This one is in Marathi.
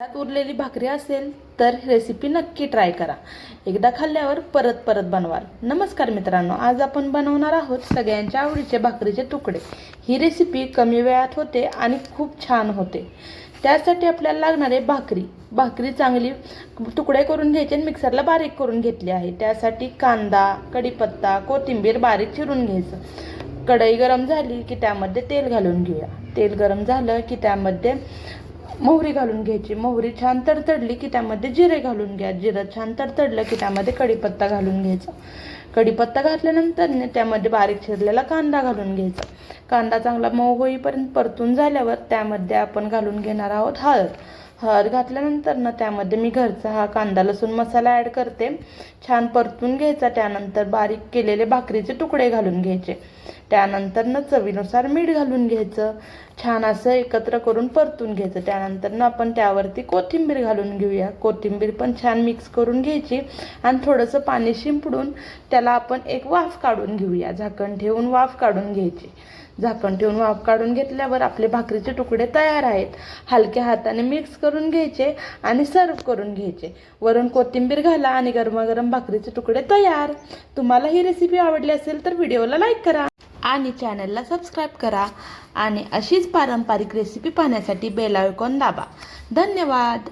त्यात उरलेली भाकरी असेल तर रेसिपी नक्की ट्राय करा. एकदा खाल्ल्यावर परत परत बनवाल. नमस्कार मित्रांनो आज आपण बनवणार आहोत सगळ्यांच्या आवडीचे भाकरीचे तुकडे. ही रेसिपी कमी वेळात होते आणि खूप छान होते. त्यासाठी आपल्याला लागणारे भाकरी. भाकरी चांगली तुकडे करून घ्यायचे आणि मिक्सरला बारीक करून घेतली आहे. त्यासाठी कांदा कढीपत्ता कोथिंबीर बारीक चिरून घ्यायचं. कढई गरम झाली की त्यामध्ये तेल घालून घेऊया. तेल गरम झालं की त्यामध्ये मोहरी घालून घ्यायची. मोहरी छान तडतडली की त्यामध्ये जिरे घालून घ्या. जिरं छान तडतडलं की त्यामध्ये कढीपत्ता घालून घ्यायचा. कढीपत्ता घातल्यानंतर त्यामध्ये बारीक चिरलेला कांदा घालून घ्यायचा. कांदा चांगला मऊ होईपर्यंत परतून झाल्यावर त्यामध्ये आपण घालून घेणार आहोत हळद. हळद घातल्यानंतर ना त्यामध्ये मी घरचा हा कांदा लसूण मसाला ॲड करते. छान परतून घ्यायचा त्यानंतर बारीक केलेले भाकरीचे तुकडे घालून घ्यायचे. त्यानंतर ना चवीनुसार मीठ घालून घ्यायचं. छान असं एकत्र करून परतून घ्यायचं. त्यानंतर ना आपण त्यावरती कोथिंबीर घालून घेऊया. कोथिंबीर पण छान मिक्स करून घ्यायची आणि थोडंसं पाणी शिंपडून त्याला आपण एक वाफ काढून घेऊया. झाकण ठेवून वाफ काढून घ्यायची. झाकण ठेवून वाफ काढून घेतल्यावर आपले भाकरीचे तुकडे तयार आहेत. हलक्या हाताने मिक्स करून घ्यायचे आणि सर्व करून घ्यायचे. वरून कोथिंबीर घाला आणि गरमागरम भाकरीचे तुकडे तयार. तुम्हाला ही रेसिपी आवडली असेल तर व्हिडिओला लाईक करा आणि चॅनलला सबस्क्राईब करा आणि अशीच पारंपरिक रेसिपी पाहण्यासाठी बेल आयकॉन दाबा. धन्यवाद.